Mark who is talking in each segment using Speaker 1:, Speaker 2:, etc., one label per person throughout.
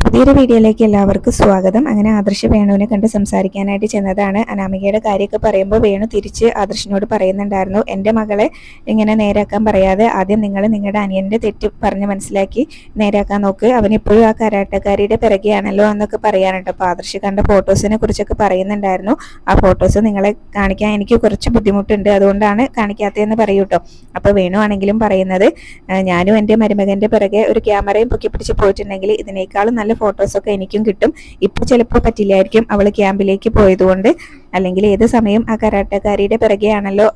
Speaker 1: പുതിയൊരു വീഡിയോയിലേക്ക് എല്ലാവർക്കും സ്വാഗതം. അങ്ങനെ ആദർശ് വേണുവിനെ കണ്ട് സംസാരിക്കാനായിട്ട് ചെന്നതാണ്. അനാമികയുടെ കാര്യമൊക്കെ പറയുമ്പോൾ വേണു തിരിച്ച് ആദർശിനോട് പറയുന്നുണ്ടായിരുന്നു. എന്റെ മകളെ ഇങ്ങനെ നേരാക്കാൻ പറയാതെ ആദ്യം നിങ്ങൾ നിങ്ങളുടെ അനിയന്റെ തെറ്റ് പറഞ്ഞ് മനസ്സിലാക്കി നേരാക്കാൻ നോക്ക്. അവൻ ഇപ്പോഴും ആ കരാട്ടക്കാരിയുടെ പിറകെയാണല്ലോ എന്നൊക്കെ പറയാനുണ്ട്. അപ്പോൾ ആദർശ് കണ്ട ഫോട്ടോസിനെ കുറിച്ചൊക്കെ പറയുന്നുണ്ടായിരുന്നു. ആ ഫോട്ടോസ് നിങ്ങളെ കാണിക്കാൻ എനിക്ക് കുറച്ച് ബുദ്ധിമുട്ടുണ്ട്. അതുകൊണ്ടാണ് കാണിക്കാത്തതെന്ന് പറയൂ കേട്ടോ അപ്പോൾ വേണു ആണെങ്കിലും പറയുന്നത് ഞാനും എന്റെ മരുമകന്റെ പിറകെ ഒരു ക്യാമറയും പൊക്കി പിടിച്ച് പോയിട്ടുണ്ടെങ്കിൽ ഇതിനേക്കാളും ഫോട്ടോസൊക്കെ എനിക്കും കിട്ടും. ഇപ്പൊ ചിലപ്പോ പറ്റില്ലായിരിക്കും അവൾ ക്യാമ്പിലേക്ക് പോയതുകൊണ്ട്. അല്ലെങ്കിൽ ഏത് സമയം ആ കരാട്ടക്കാരിയുടെ പിറകെയാണല്ലോ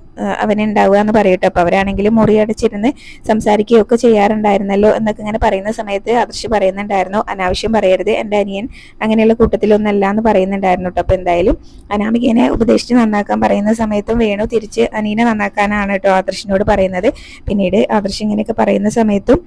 Speaker 1: അവനുണ്ടാവുക എന്ന് പറയട്ടെ. അപ്പൊ അവരാണെങ്കിലും മുറി അടച്ചിരുന്ന് സംസാരിക്കുകയൊക്കെ ചെയ്യാറുണ്ടായിരുന്നല്ലോ എന്നൊക്കെ ഇങ്ങനെ പറയുന്ന സമയത്ത് ആദർശ് പറയുന്നുണ്ടായിരുന്നു. അനാവശ്യം പറയരുത് എന്റെ അനിയൻ അങ്ങനെയുള്ള കൂട്ടത്തിലൊന്നല്ല എന്ന് പറയുന്നുണ്ടായിരുന്നു കേട്ടോ. അപ്പൊ എന്തായാലും അനാമികനെ ഉപദേശിച്ച് നന്നാക്കാൻ പറയുന്ന സമയത്തും വേണു തിരിച്ച് അനീനെ നന്നാക്കാനാണ് കേട്ടോ ആദർശിനോട് പറയുന്നത്. പിന്നീട് ആദർശ് ഇങ്ങനെയൊക്കെ പറയുന്ന സമയത്തും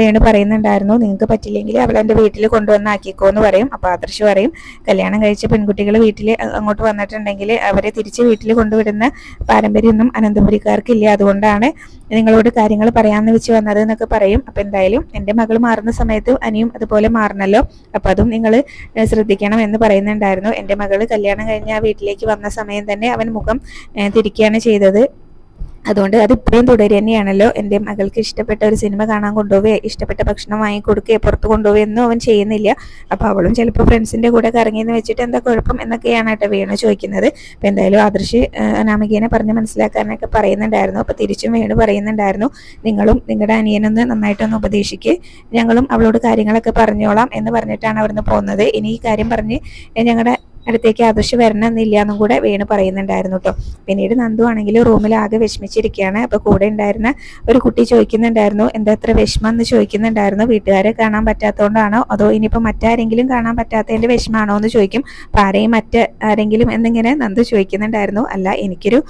Speaker 1: വേണു പറയുന്നുണ്ടായിരുന്നു നിങ്ങൾക്ക് പറ്റില്ലെങ്കിൽ അവൾ എന്റെ വീട്ടിൽ കൊണ്ടുവന്നാക്കിക്കോ എന്ന് പറയും. അപ്പൊ ആദർശ് പറയും കല്യാണം കഴിച്ച പെൺകുട്ടികൾ വീട്ടിൽ അങ്ങോട്ട് വന്നിട്ടുണ്ടെങ്കിൽ അവരെ തിരിച്ച് വീട്ടിൽ കൊണ്ടുവിടുന്ന പാരമ്പര്യമൊന്നും അനന്തപുരിക്കാർക്കില്ല. അതുകൊണ്ടാണ് നിങ്ങളോട് കാര്യങ്ങൾ പറയാമെന്ന് വെച്ച് വന്നത് എന്നൊക്കെ പറയും. അപ്പം എന്തായാലും എന്റെ മകൾ മാറുന്ന സമയത്ത് അനിയും അതുപോലെ മാറണല്ലോ. അപ്പം അതും നിങ്ങൾ ശ്രദ്ധിക്കണം എന്ന് പറയുന്നുണ്ടായിരുന്നു. എന്റെ മകൾ കല്യാണം കഴിഞ്ഞ് ആ വീട്ടിലേക്ക് വന്ന സമയം തന്നെ അവൻ മുഖം തിരിക്കുകയാണ് ചെയ്തത്. അതുകൊണ്ട് അത് ഇപ്പോഴും തുടരുക തന്നെയാണല്ലോ എന്റെ മകൾക്ക് ഇഷ്ടപ്പെട്ട ഒരു സിനിമ കാണാൻ കൊണ്ടുപോവുകയോ ഇഷ്ടപ്പെട്ട ഭക്ഷണം വാങ്ങി കൊടുക്കുകയോ പുറത്ത് കൊണ്ടുപോവുകയോ ഒന്നും അവൻ ചെയ്യുന്നില്ല. അപ്പോൾ അവളും ചിലപ്പോൾ ഫ്രണ്ട്സിന്റെ കൂടെ കറങ്ങിയെന്ന് വെച്ചിട്ട് എന്താ കുഴപ്പം എന്നൊക്കെയാണ് കേട്ടോ വേണു ചോദിക്കുന്നത്. അപ്പോൾ എന്തായാലും ആദർശ് അനാമികേനെ പറഞ്ഞ് മനസ്സിലാക്കാനൊക്കെ പറയുന്നുണ്ടായിരുന്നു. അപ്പോൾ തിരിച്ചും വേണു പറയുന്നുണ്ടായിരുന്നു. നിങ്ങളും നിങ്ങളുടെ അനിയനൊന്ന് നന്നായിട്ടൊന്ന് ഉപദേശിക്കുക ഞങ്ങളും അവളോട് കാര്യങ്ങളൊക്കെ പറഞ്ഞോളാം എന്ന് പറഞ്ഞിട്ടാണ് അവിടുന്ന് പോകുന്നത്. ഇനി ഈ കാര്യം പറഞ്ഞ് ഞങ്ങളുടെ അടുത്തേക്ക് ആദർശ് വരണമെന്നില്ല എന്നും കൂടെ വേണു പറയുന്നുണ്ടായിരുന്നു കേട്ടോ പിന്നീട് നന്ദു ആണെങ്കിൽ റൂമിൽ ആകെ വിഷമിച്ചിരിക്കുകയാണ്. അപ്പൊ കൂടെ ഉണ്ടായിരുന്ന ഒരു കുട്ടി ചോദിക്കുന്നുണ്ടായിരുന്നു എന്താ ഇത്ര വിഷമം? എന്ന് ചോദിക്കുന്നുണ്ടായിരുന്നു. വീട്ടുകാരെ കാണാൻ പറ്റാത്തതുകൊണ്ടാണോ അതോ ഇനിയിപ്പോ മറ്റാരെങ്കിലും കാണാൻ പറ്റാത്തതിന്റെ വിഷമാണോ എന്ന് ചോദിക്കും. അപ്പൊ ആരെയും മറ്റ് ആരെങ്കിലും എന്നിങ്ങനെ നന്ദു ചോദിക്കുന്നുണ്ടായിരുന്നു. അല്ല എനിക്കൊരു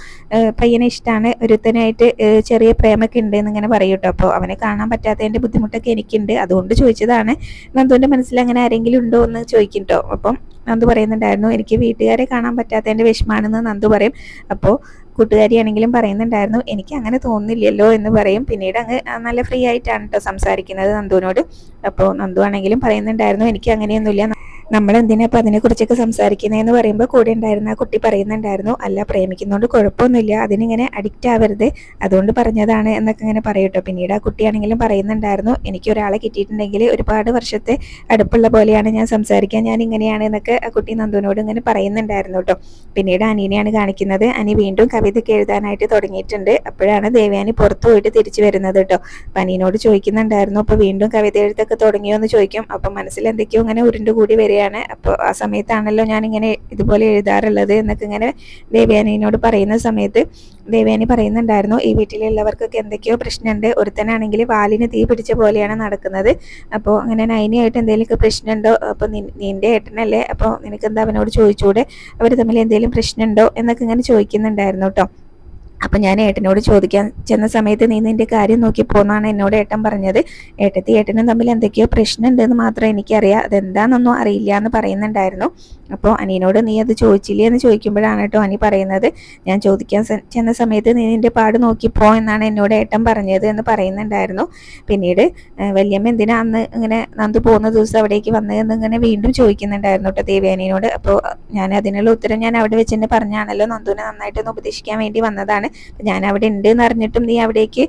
Speaker 1: പയ്യനെ ഇഷ്ടമാണ് ഒരുത്തനായിട്ട് ചെറിയ പ്രേമൊക്കെ ഉണ്ട് എന്നിങ്ങനെ പറയും കേട്ടോ അപ്പോൾ അവനെ കാണാൻ പറ്റാത്തതിന്റെ ബുദ്ധിമുട്ടൊക്കെ എനിക്കുണ്ട്. അതുകൊണ്ട് ചോദിച്ചതാണ് നന്ദുവിന്റെ മനസ്സിൽ അങ്ങനെ ആരെങ്കിലും ഉണ്ടോ? എന്ന് ചോദിക്കും കേട്ടോ അപ്പം നന്ദു പറയുന്നുണ്ടായിരുന്നു എനിക്ക് വീട്ടുകാരെ കാണാൻ പറ്റാത്തതിന്റെ വിഷമാണെന്ന് നന്ദു പറയും. അപ്പോൾ കൂട്ടുകാരിയാണെങ്കിലും പറയുന്നുണ്ടായിരുന്നു എനിക്ക് അങ്ങനെ തോന്നുന്നില്ലല്ലോ എന്ന് പറയും. പിന്നീട് അങ്ങ് നല്ല ഫ്രീ ആയിട്ടാണ് കേട്ടോ സംസാരിക്കുന്നത് നന്ദുവിനോട്. അപ്പോൾ നന്ദു ആണെങ്കിലും പറയുന്നുണ്ടായിരുന്നു എനിക്ക് അങ്ങനെയൊന്നുമില്ല. നമ്മൾ എന്തിനാ അപ്പോൾ അതിനെക്കുറിച്ചൊക്കെ സംസാരിക്കുന്നതെന്ന് പറയുമ്പോൾ കൂടെ ഉണ്ടായിരുന്ന ആ കുട്ടി പറയുന്നുണ്ടായിരുന്നു അല്ല പ്രേമിക്കുന്നതുകൊണ്ട് കുഴപ്പമൊന്നുമില്ല അതിനിങ്ങനെ അഡിക്റ്റ് ആവരുത് അതുകൊണ്ട് പറഞ്ഞതാണ് എന്നൊക്കെ ഇങ്ങനെ പറയട്ടോ പിന്നീട് ആ കുട്ടിയാണെങ്കിലും പറയുന്നുണ്ടായിരുന്നു എനിക്ക് ഒരാളെ കിട്ടിയിട്ടുണ്ടെങ്കിൽ ഒരുപാട് വർഷത്തെ അടുപ്പുള്ള പോലെയാണ് ഞാൻ സംസാരിക്കാൻ ഞാൻ ഇങ്ങനെയാണ് എന്നൊക്കെ ആ കുട്ടി നന്ദുവിനോട് ഇങ്ങനെ പറയുന്നുണ്ടായിരുന്നു കേട്ടോ. പിന്നീട് അനീനെയാണ് കാണിക്കുന്നത്. അനി വീണ്ടും കവിതയ്ക്ക് എഴുതാനായിട്ട് തുടങ്ങിയിട്ടുണ്ട്. അപ്പോഴാണ് ദേവയാനി പുറത്തു പോയിട്ട് തിരിച്ചു വരുന്നത് കേട്ടോ. അപ്പം അനീനോട് ചോദിക്കുന്നുണ്ടായിരുന്നു അപ്പോൾ വീണ്ടും കവിത എഴുത്തൊക്കെ തുടങ്ങിയോ? എന്ന് ചോദിക്കും. അപ്പം മനസ്സിൽ എന്തൊക്കെയോ ഇങ്ങനെ ഉരുണ്ടുകൂടി വരിക വരികയാണ് അപ്പോൾ ആ സമയത്താണല്ലോ ഞാൻ ഇങ്ങനെ ഇതുപോലെ എഴുതാറുള്ളത് എന്നൊക്കെ ഇങ്ങനെ ദേവയാനിയോട് പറയുന്ന സമയത്ത് ദേവയാനി പറയുന്നുണ്ടായിരുന്നു ഈ വീട്ടിലുള്ളവർക്കൊക്കെ എന്തൊക്കെയോ പ്രശ്നമുണ്ട് ഒരുത്തനാണെങ്കിൽ വാലിന് തീ പിടിച്ച പോലെയാണ് നടക്കുന്നത്. അപ്പോൾ അങ്ങനെ നൈനിയായിട്ട് എന്തെങ്കിലുമൊക്കെ പ്രശ്നമുണ്ടോ അപ്പോൾ നിന്റെ ഏട്ടനല്ലേ? അപ്പോൾ നിനക്ക് എന്താ അവനോട് ചോദിച്ചൂടെ? അവർ തമ്മിൽ എന്തെങ്കിലും പ്രശ്നമുണ്ടോ എന്നൊക്കെ ഇങ്ങനെ ചോദിക്കുന്നുണ്ടായിരുന്നു കേട്ടോ. അപ്പം ഞാൻ ഏട്ടനോട് ചോദിക്കാൻ ചെന്ന സമയത്ത് നീ നിന്റെ കാര്യം നോക്കി പോന്നാണ് എന്നോട് ഏട്ടൻ പറഞ്ഞത്. ഏട്ടത്തി ഏട്ടനും തമ്മിൽ എന്തൊക്കെയോ പ്രശ്നമുണ്ടെന്ന് മാത്രം എനിക്കറിയാം. അതെന്താണെന്നൊന്നും അറിയില്ല എന്ന് പറയുന്നുണ്ടായിരുന്നു. അപ്പോൾ അനിയനോട് നീ അത് ചോദിച്ചില്ലേ? എന്ന് ചോദിക്കുമ്പോഴാണ് കേട്ടോ അനി പറയുന്നത്. ഞാൻ ചോദിക്കാൻ ചെന്ന സമയത്ത് നീ നിന്റെ പാട് നോക്കിപ്പോ എന്നാണ് എന്നോട് ഏട്ടൻ പറഞ്ഞത് എന്ന് പറയുന്നുണ്ടായിരുന്നു. പിന്നീട് വല്യമ്മ എന്തിനാ അന്ന് ഇങ്ങനെ നന്ദു പോകുന്ന ദിവസം അവിടേക്ക് വന്നതെന്ന് ഇങ്ങനെ വീണ്ടും ചോദിക്കുന്നുണ്ടായിരുന്നു കേട്ടോ ദേവിയാനിയോട് അപ്പോൾ ഞാൻ അതിനുള്ള ഉത്തരം ഞാൻ അവിടെ വെച്ച് തന്നെ പറഞ്ഞാണല്ലോ നന്ദുവിനെ നന്നായിട്ടൊന്ന് ഉപദേശിക്കാൻ വേണ്ടി വന്നതാണ്. ഞാൻ അവിടെ ഉണ്ട് എന്ന് അറിഞ്ഞിട്ടും നീ അവിടേക്ക്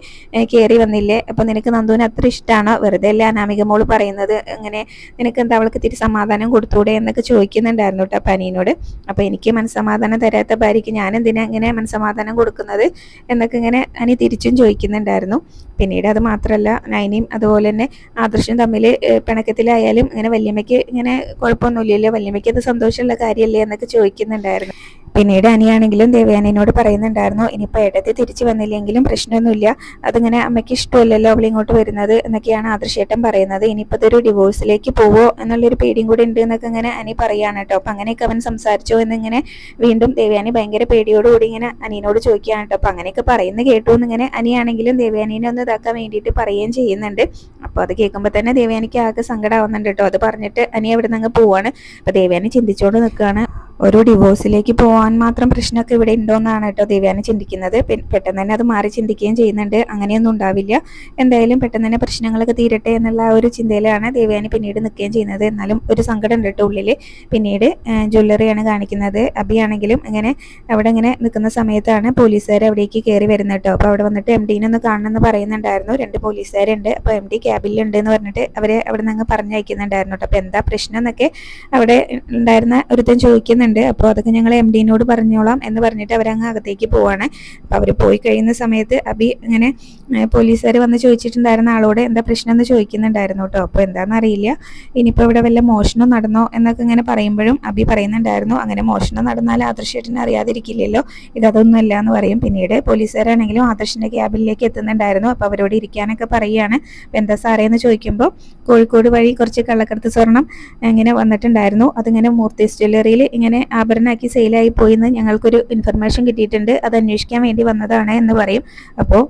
Speaker 1: കയറി വന്നില്ലേ? അപ്പോൾ നിനക്ക് നന്ദുവിന് അത്ര ഇഷ്ടമാണോ വെറുതെ അല്ല അനാമിക മോൾ പറയുന്നത്? ഇങ്ങനെ നിനക്ക് എന്താ അവൾക്ക് തിരി സമാധാനം കൊടുത്തൂടെ എന്നൊക്കെ ചോദിക്കുന്നുണ്ട് ഉണ്ടായിരുന്നു കേട്ടോ പനീനോട്. അപ്പോൾ എനിക്ക് മനസ്സമാധാനം തരാത്ത ഭാര്യയ്ക്ക് ഞാൻ എന്തിനാ ഇങ്ങനെ മനസ്സമാധാനം കൊടുക്കുന്നത് എന്നൊക്കെ ഇങ്ങനെ അനി തിരിച്ചും ചോദിക്കുന്നുണ്ടായിരുന്നു. പിന്നീട് അത് മാത്രമല്ല നൈനിയും അതുപോലെ തന്നെ ആദർശം തമ്മിൽ പിണക്കത്തിലായാലും ഇങ്ങനെ വല്യമ്മയ്ക്ക് ഇങ്ങനെ കുഴപ്പമൊന്നുമില്ലല്ലോ വല്യമ്മയ്ക്ക് അത് സന്തോഷമുള്ള കാര്യമല്ലേ എന്നൊക്കെ ചോദിക്കുന്നുണ്ടായിരുന്നു. പിന്നീട് അനിയാണെങ്കിലും ദേവയാനിനോട് പറയുന്നുണ്ടായിരുന്നു ഇനിയിപ്പോൾ ഏട്ടത്തി തിരിച്ചു വന്നില്ലെങ്കിലും പ്രശ്നമൊന്നുമില്ല. അതിങ്ങനെ അമ്മയ്ക്ക് ഇഷ്ടമല്ലല്ലോ അവൾ ഇങ്ങോട്ട് വരുന്നത് എന്നൊക്കെയാണ് ആദർശേട്ടൻ പറയുന്നത്. ഇനിയിപ്പോൾ ഇതൊരു ഡിവോഴ്സിലേക്ക് പോവോ എന്നുള്ളൊരു പേടിയും കൂടി ഉണ്ട് എന്നൊക്കെ ഇങ്ങനെ അനി പറയുകയാണ് കേട്ടോ. അപ്പം അങ്ങനെയൊക്കെ അവൻ സംസാരിച്ചോ എന്നിങ്ങനെ വീണ്ടും ദേവയാനി ഭയങ്കര പേടിയോടുകൂടി ഇങ്ങനെ അനിയനോട് ചോദിക്കുകയാണ് കേട്ടോ. അപ്പം അങ്ങനെയൊക്കെ പറയുന്ന കേട്ടു എന്നിങ്ങനെ അനിയാണെങ്കിലും ദേവയാനീനെ ഒന്ന് ഇതാക്കാൻ വേണ്ടിയിട്ട് പറയുകയും ചെയ്യുന്നുണ്ട്. അപ്പോൾ അത് കേൾക്കുമ്പോൾ തന്നെ ദേവയാനിക്ക് ആകെ സങ്കടമാവുന്നുണ്ട് കേട്ടോ. അത് പറഞ്ഞിട്ട് അനി അവിടെ നിന്ന് അങ്ങ് പോവാണ്. അപ്പോൾ ദേവയാനി ചിന്തിച്ചുകൊണ്ട് നിൽക്കുകയാണ് ഒരു ഡിവോഴ്സിലേക്ക് പോകാൻ മാത്രം പ്രശ്നമൊക്കെ ഇവിടെ ഉണ്ടോയെന്നാണ് കേട്ടോ ദിവ്യാന ചിന്തിക്കുന്നത്. പെട്ടെന്ന് തന്നെ അത് മാറി ചിന്തിക്കുകയും ചെയ്യുന്നുണ്ട്. അങ്ങനെയൊന്നും ഉണ്ടാവില്ല. എന്തായാലും പെട്ടെന്ന് തന്നെ പ്രശ്നങ്ങളൊക്കെ തീരട്ടെ എന്നുള്ള ഒരു ചിന്തയിലാണ് ദേവയാനി പിന്നീട് നിൽക്കുകയും ചെയ്യുന്നത്. എന്നാലും ഒരു സങ്കടം ഉണ്ട് കേട്ടോ ഉള്ളിൽ പിന്നീട് ജ്വല്ലറിയാണ് കാണിക്കുന്നത്. അബിയാണെങ്കിലും ഇങ്ങനെ അവിടെ ഇങ്ങനെ നിൽക്കുന്ന സമയത്താണ് പോലീസുകാർ അവിടേക്ക് കയറി വരുന്നത് കേട്ടോ. അപ്പോൾ അവിടെ വന്നിട്ട് എം ഡീനെ ഒന്ന് കാണണമെന്ന് പറയുന്നുണ്ടായിരുന്നു. രണ്ട് പോലീസുകാരുണ്ട്. അപ്പോൾ എം ഡി ക്യാബിലുണ്ട് എന്ന് പറഞ്ഞിട്ട് അവരെ അവിടെ നിന്ന് അങ്ങ് പറഞ്ഞയക്കുന്നുണ്ടായിരുന്നു കേട്ടോ. അപ്പോൾ എന്താ പ്രശ്നം എന്നൊക്കെ അവിടെ ഉണ്ടായിരുന്ന ഒരുത്തൻ ചോദിക്കുന്നുണ്ട്. ഉണ്ട് അപ്പോൾ അതൊക്കെ ഞങ്ങൾ എം ഡിനോട് പറഞ്ഞോളാം എന്ന് പറഞ്ഞിട്ട് അവരങ്ങ് അകത്തേക്ക് പോവാണ്. അപ്പോൾ അവർ പോയി കഴിയുന്ന സമയത്ത് അബി ഇങ്ങനെ പോലീസുകാർ വന്ന് ചോദിച്ചിട്ടുണ്ടായിരുന്ന ആളോട് എന്താ പ്രശ്നം എന്ന് ചോദിക്കുന്നുണ്ടായിരുന്നു കേട്ടോ. അപ്പോൾ എന്താണെന്ന് അറിയില്ല ഇനിയിപ്പോൾ ഇവിടെ വല്ല മോഷണം നടന്നോ എന്നൊക്കെ ഇങ്ങനെ പറയുമ്പോഴും അബി പറയുന്നുണ്ടായിരുന്നു. അങ്ങനെ മോഷണം നടന്നാൽ ആദർശേട്ടനെ അറിയാതിരിക്കില്ലല്ലോ. ഇതൊന്നുമല്ല എന്ന് പറയും. പിന്നീട് പോലീസുകാരാണെങ്കിലും ആദർശിന്റെ ക്യാബിലേക്ക് എത്തുന്നുണ്ടായിരുന്നു. അപ്പോൾ അവരോട് ഇരിക്കാനൊക്കെ പറയുകയാണ്. അപ്പോൾ എന്താ സാറേ എന്ന് ചോദിക്കുമ്പോൾ കോഴിക്കോട് വഴി കുറച്ച് കള്ളക്കടത്ത് സ്വർണം ഇങ്ങനെ വന്നിട്ടുണ്ടായിരുന്നു. അതിങ്ങനെ മൂർത്തീസ് ജ്വല്ലറിയിൽ ഇങ്ങനെ ഇങ്ങനെ ആഭരണമാക്കി സെയിലായി പോയിന്ന് ഞങ്ങൾക്കൊരു ഇൻഫർമേഷൻ കിട്ടിയിട്ടുണ്ട്. അത് അന്വേഷിക്കാൻ വേണ്ടി വന്നതാണ് എന്ന് പറയും. അപ്പോൾ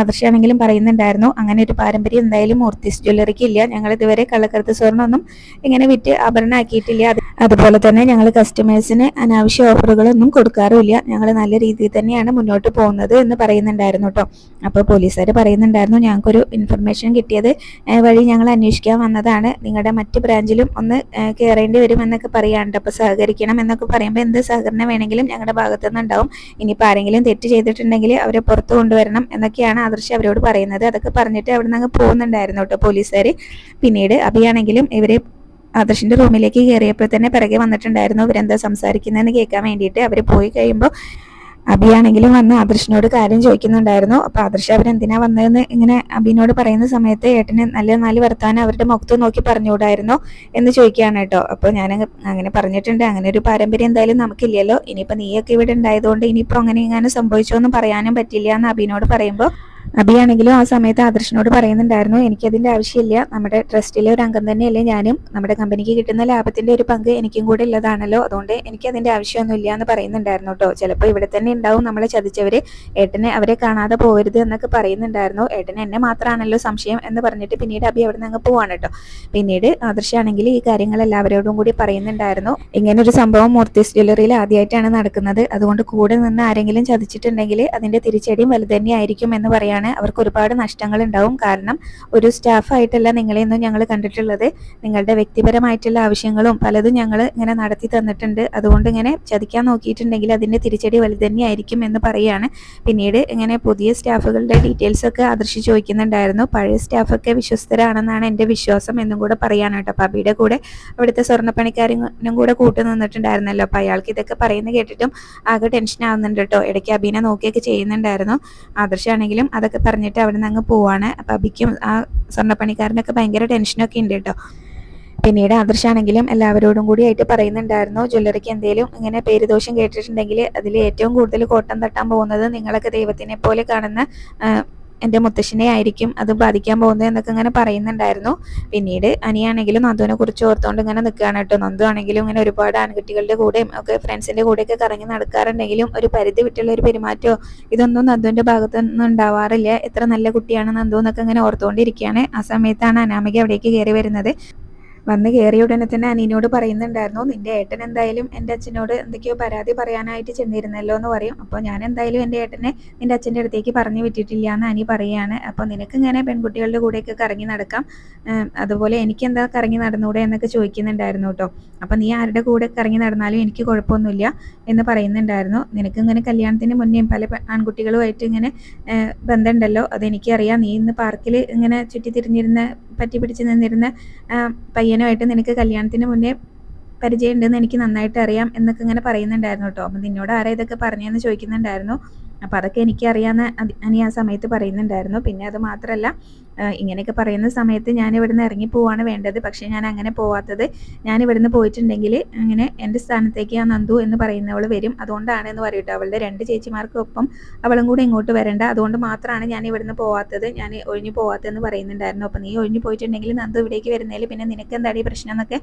Speaker 1: ആദർശാണെങ്കിലും പറയുന്നുണ്ടായിരുന്നു അങ്ങനെ ഒരു പാരമ്പര്യം എന്തായാലും മൂർത്തിസ് ജ്വല്ലറിക്ക് ഇല്ല. ഞങ്ങൾ ഇതുവരെ കള്ളക്കറുത്ത് സ്വർണമൊന്നും ഇങ്ങനെ വിറ്റ് ആഭരണമാക്കിയിട്ടില്ല അതുപോലെ തന്നെ ഞങ്ങൾ കസ്റ്റമേഴ്സിന് അനാവശ്യ ഓഫറുകളൊന്നും കൊടുക്കാറുമില്ല. ഞങ്ങൾ നല്ല രീതിയിൽ തന്നെയാണ് മുന്നോട്ട് പോകുന്നത് എന്ന് പറയുന്നുണ്ടായിരുന്നു കേട്ടോ അപ്പോൾ പോലീസുകാർ പറയുന്നുണ്ടായിരുന്നു ഞങ്ങൾക്കൊരു ഇൻഫർമേഷൻ കിട്ടിയത് വഴി ഞങ്ങൾ അന്വേഷിക്കാൻ വന്നതാണ്. നിങ്ങളുടെ മറ്റ് ബ്രാഞ്ചിലും ഒന്ന് കയറേണ്ടി വരുമെന്നൊക്കെ പറയാണ്ട് അപ്പോൾ സഹകരിക്കണം പറയുമ്പോൾ എന്ത് സഹകരണം വേണമെങ്കിലും ഞങ്ങളുടെ ഭാഗത്തു നിന്നുണ്ടാവും ഇനിയിപ്പോൾ ആരെങ്കിലും തെറ്റ് ചെയ്തിട്ടുണ്ടെങ്കിൽ അവരെ പുറത്ത് കൊണ്ടുവരണം എന്നൊക്കെയാണ് ആദർശ് അവരോട് പറയുന്നത്. അതൊക്കെ പറഞ്ഞിട്ട് അവിടെ നിന്ന് അങ്ങ് പോകുന്നുണ്ടായിരുന്നു കേട്ടോ പോലീസുകാർ പിന്നീട് അഭിയാണെങ്കിലും ഇവരെ ആദർശിന്റെ റൂമിലേക്ക് കയറിയപ്പോൾ തന്നെ പിറകെ വന്നിട്ടുണ്ടായിരുന്നു. ഇവരെന്താ സംസാരിക്കുന്നതെന്ന് കേൾക്കാൻ വേണ്ടിയിട്ട് അവർ പോയി കഴിയുമ്പോൾ അബിയാണെങ്കിലും വന്ന് ആദർശിനോട് കാര്യം ചോദിക്കുന്നുണ്ടായിരുന്നു. അപ്പൊ ആദർശ് അവരെന്തിനാ വന്നതെന്ന് ഇങ്ങനെ അബിനോട് പറയുന്ന സമയത്ത് ഏട്ടന് നല്ല നാല് വർത്താനം അവരുടെ മുഖത്ത് നോക്കി പറഞ്ഞുകൂടായിരുന്നോ എന്ന് ചോദിക്കുകയാണ് കേട്ടോ. അപ്പോൾ ഞാൻ അങ്ങനെ പറഞ്ഞിട്ടുണ്ട്. അങ്ങനെ ഒരു പാരമ്പര്യം എന്തായാലും നമുക്കില്ലല്ലോ. ഇനിയിപ്പോ നീയൊക്കെ ഇവിടെ ഉണ്ടായതുകൊണ്ട് ഇനിയിപ്പോ അങ്ങനെ ഇങ്ങനെ സംഭവിച്ചോ എന്ന് പറയാനും പറ്റില്ല എന്ന് അബിനോട് പറയുമ്പോൾ അബിയാണെങ്കിലും ആ സമയത്ത് ആദർശനോട് പറയുന്നുണ്ടായിരുന്നു എനിക്കതിന്റെ ആവശ്യമില്ല. നമ്മുടെ ട്രസ്റ്റിലെ ഒരു അംഗം തന്നെയല്ലേ ഞാനും. നമ്മുടെ കമ്പനിക്ക് കിട്ടുന്ന ലാഭത്തിന്റെ ഒരു പങ്ക് എനിക്കും കൂടെ ഉള്ളതാണല്ലോ. അതുകൊണ്ട് എനിക്ക് ആവശ്യമൊന്നും ആവശ്യമൊന്നുമില്ല എന്ന് പറയുന്നുണ്ടായിരുന്നു കേട്ടോ. ചിലപ്പോൾ ഇവിടെ തന്നെ ഉണ്ടാവും നമ്മളെ ചതിച്ചവര്. ഏട്ടനെ അവരെ കാണാതെ പോകരുത് എന്നൊക്കെ പറയുന്നുണ്ടായിരുന്നു. ഏട്ടനെ എന്നെ മാത്രമാണല്ലോ സംശയം എന്ന് പറഞ്ഞിട്ട് പിന്നീട് അബി അവിടെ നിന്ന് അങ്ങ് പോവാണ് കേട്ടോ. പിന്നീട് ആദർശാണെങ്കിൽ ഈ കാര്യങ്ങൾ എല്ലാവരോടും കൂടി പറയുന്നുണ്ടായിരുന്നു. ഇങ്ങനെ ഒരു സംഭവം മൂർത്തിസ് ജ്വല്ലറിയിൽ ആദ്യമായിട്ടാണ് നടക്കുന്നത്. അതുകൊണ്ട് കൂടെ നിന്ന് ആരെങ്കിലും ചതിച്ചിട്ടുണ്ടെങ്കിൽ അതിന്റെ തിരിച്ചടിയും വലുതന്നെ ആയിരിക്കും എന്ന് പറയാണ് ആണ്. അവർക്ക് ഒരുപാട് നഷ്ടങ്ങൾ ഉണ്ടാവും കാരണം ഒരു സ്റ്റാഫായിട്ടല്ല നിങ്ങളെയൊന്നും ഞങ്ങൾ കണ്ടിട്ടുള്ളത്. നിങ്ങളുടെ വ്യക്തിപരമായിട്ടുള്ള ആവശ്യങ്ങളും പലതും ഞങ്ങൾ ഇങ്ങനെ നടത്തി തന്നിട്ടുണ്ട്. അതുകൊണ്ട് ഇങ്ങനെ ചതിക്കാൻ നോക്കിയിട്ടുണ്ടെങ്കിൽ അതിന്റെ തിരിച്ചടി വലുത് തന്നെയായിരിക്കും എന്ന് പറയുകയാണ് പിന്നീട് ഇങ്ങനെ പുതിയ സ്റ്റാഫുകളുടെ ഡീറ്റെയിൽസ് ഒക്കെ ആദർശി ചോദിക്കുന്നുണ്ടായിരുന്നു. പഴയ സ്റ്റാഫൊക്കെ വിശ്വസ്തരാണെന്നാണ് എന്റെ വിശ്വാസം എന്നും കൂടെ പറയാനാണ് കേട്ടോ. അബിയുടെ കൂടെ അവിടുത്തെ സ്വർണപ്പണിക്കാരനും കൂടെ കൂട്ടു നിന്നിട്ടുണ്ടായിരുന്നല്ലോ. അപ്പോൾ അയാൾക്ക് ഇതൊക്കെ പറയുന്നത് കേട്ടിട്ടും ആകെ ടെൻഷൻ ആവുന്നുണ്ട് കേട്ടോ. ഇടയ്ക്ക് അബീനെ നോക്കിയൊക്കെ ചെയ്യുന്നുണ്ടായിരുന്നു. ആദർശാണെങ്കിലും അതൊക്കെ എന്നൊക്കെ പറഞ്ഞിട്ട് അവിടെ നിന്ന് അങ്ങ് പോവാണ്. അപ്പം അബിക്കും ആ സ്വർണപ്പണിക്കാരനൊക്കെ ഭയങ്കര ടെൻഷനൊക്കെ ഉണ്ട് കേട്ടോ. പിന്നീട് ആദർശാണെങ്കിലും എല്ലാവരോടും കൂടി ആയിട്ട് പറയുന്നുണ്ടായിരുന്നു ജ്വല്ലറിക്ക് എന്തെങ്കിലും ഇങ്ങനെ പേരുദോഷം കേട്ടിട്ടുണ്ടെങ്കിൽ അതിൽ ഏറ്റവും കൂടുതൽ കോട്ടം തട്ടാൻ പോകുന്നത് നിങ്ങളൊക്കെ ദൈവത്തിനെ പോലെ കാണുന്ന എന്റെ മുത്തശ്ശിനെ ആയിരിക്കും അത് ബാധിക്കാൻ പോകുന്നത് എന്നൊക്കെ ഇങ്ങനെ പറയുന്നുണ്ടായിരുന്നു. പിന്നീട് അനിയാണെങ്കിലും നന്ദുവിനെ കുറിച്ച് ഓർത്തുകൊണ്ട് ഇങ്ങനെ നിൽക്കുകയാണ് കേട്ടോ. നന്ദു ആണെങ്കിലും ഇങ്ങനെ ഒരുപാട് ആൺകുട്ടികളുടെ കൂടെയും ഒക്കെ ഫ്രണ്ട്സിന്റെ കൂടെയൊക്കെ കറങ്ങി നടക്കാറുണ്ടെങ്കിലും ഒരു പരിധി വിട്ടുള്ള ഒരു പെരുമാറ്റമോ ഇതൊന്നും നന്ദുവിന്റെ ഭാഗത്തൊന്നും ഉണ്ടാവാറില്ല. എത്ര നല്ല കുട്ടിയാണ് നന്ദു എന്നൊക്കെ ഇങ്ങനെ ഓർത്തുകൊണ്ടിരിക്കുകയാണ് ആ സമയത്താണ് അനാമിക അവിടേക്ക് കയറി വരുന്നത്. വന്ന് കയറിയ ഉടനെ തന്നെ അനീനോട് പറയുന്നുണ്ടായിരുന്നു നിന്റെ ഏട്ടൻ എന്തായാലും എന്റെ അച്ഛനോട് എന്തൊക്കെയോ പരാതി പറയാനായിട്ട് ചെന്നിരുന്നല്ലോ എന്ന് പറയും. അപ്പോൾ ഞാൻ എന്തായാലും എന്റെ ഏട്ടനെ നിന്റെ അച്ഛന്റെ അടുത്തേക്ക് പറഞ്ഞു വിട്ടിട്ടില്ല എന്ന് അനി പറയുകയാണ് അപ്പോൾ നിനക്ക് ഇങ്ങനെ പെൺകുട്ടികളുടെ കൂടെയൊക്കെ കറങ്ങി നടക്കാം. അതുപോലെ എനിക്ക് എന്താ കറങ്ങി നടന്നൂടെ എന്നൊക്കെ ചോദിക്കുന്നുണ്ടായിരുന്നു കേട്ടോ. അപ്പോൾ നീ ആരുടെ കൂടെ കറങ്ങി നടന്നാലും എനിക്ക് കുഴപ്പമൊന്നുമില്ല എന്ന് പറയുന്നുണ്ടായിരുന്നു. നിനക്ക് ഇങ്ങനെ കല്യാണത്തിന് മുന്നേ പല ആൺകുട്ടികളുമായിട്ട് ഇങ്ങനെ ബന്ധമുണ്ടല്ലോ. അതെനിക്കറിയാം. നീ ഇന്ന് പാർക്കിൽ ഇങ്ങനെ ചുറ്റിത്തിരിഞ്ഞിരുന്ന് പറ്റി പിടിച്ച് നിന്നിരുന്ന പയ്യനുമായിട്ട് നിനക്ക് കല്യാണത്തിന് മുന്നേ പരിചയമുണ്ടെന്ന് എനിക്ക് നന്നായിട്ട് അറിയാം എന്നൊക്കെ ഇങ്ങനെ പറയുന്നുണ്ടായിരുന്നു കേട്ടോ. അപ്പം നിന്നോട് ആരാ ഇതൊക്കെ പറഞ്ഞതെന്ന് ചോദിക്കുന്നുണ്ടായിരുന്നു. അപ്പോൾ അതൊക്കെ എനിക്കറിയാമെന്ന് അനി ആ സമയത്ത് പറയുന്നുണ്ടായിരുന്നു. പിന്നെ അത് മാത്രമല്ല ഇങ്ങനെയൊക്കെ പറയുന്ന സമയത്ത് ഞാൻ ഇവിടുന്ന് ഇറങ്ങി പോവാണ് വേണ്ടത്. പക്ഷേ ഞാൻ അങ്ങനെ പോവാത്തത് ഞാൻ ഇവിടുന്ന് പോയിട്ടുണ്ടെങ്കിൽ അങ്ങനെ എന്റെ സ്ഥാനത്തേക്ക് ആ നന്ദു എന്ന് പറയുന്നവൾ വരും. അതുകൊണ്ടാണ് എന്ന് പറയട്ടോ അവളുടെ രണ്ട് ചേച്ചിമാർക്കൊപ്പം അവളും കൂടെ ഇങ്ങോട്ട് വരേണ്ട. അതുകൊണ്ട് മാത്രമാണ് ഞാൻ ഇവിടുന്ന് പോവാത്തത്. ഞാൻ ഒഴിഞ്ഞു പോവാത്തതെന്ന് പറയുന്നുണ്ടായിരുന്നു. അപ്പം നീ ഒഴിഞ്ഞു പോയിട്ടുണ്ടെങ്കിൽ നന്ദു ഇവിടേക്ക് വരുന്നതിൽ പിന്നെ നിനക്ക് എന്താണ് ഈ പ്രശ്നം എന്നൊക്കെ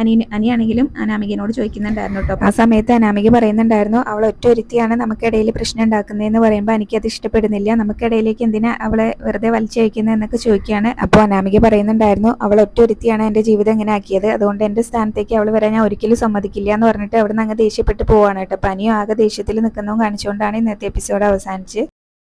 Speaker 1: അനി അനിയാണെങ്കിലും അനാമികനോട് ചോദിക്കുന്നുണ്ടായിരുന്നു കേട്ടോ. ആ സമയത്ത് അനാമിക പറയുന്നുണ്ടായിരുന്നു അവൾ ഒറ്റ ഒരുത്തിയാണ്. നമുക്കിടയിൽ പ്രശ്നം ഉണ്ടാക്കുന്നതെന്ന് പറയുമ്പോൾ എനിക്കത് ഇഷ്ടപ്പെടുന്നില്ല. നമുക്കിടയിലേക്ക് എന്തിനാ അവളെ വെറുതെ വലിച്ചയക്കുന്നതെന്ന് എന്നൊക്കെ ചോദിക്കുകയാണ്. അപ്പോൾ അനാമിക പറയുന്നുണ്ടായിരുന്നു അവൾ ഒറ്റ ഒരുത്തിയാണ് എന്റെ ജീവിതം ഇങ്ങനെ ആക്കിയത്. അതുകൊണ്ട് എന്റെ സ്ഥാനത്തേക്ക് അവൾ വരാൻ ഞാൻ ഒരിക്കലും സമ്മതിക്കില്ല എന്ന് പറഞ്ഞിട്ട് അവിടെ നിന്ന് അങ്ങ് ദേഷ്യപ്പെട്ട് പോവാണ് കേട്ടോ. പനിയും ആകെ ദേഷ്യത്തിൽ നിൽക്കുന്നതും കാണിച്ചുകൊണ്ടാണ് ഇന്നത്തെ എപ്പിസോഡ് അവസാനിച്ച്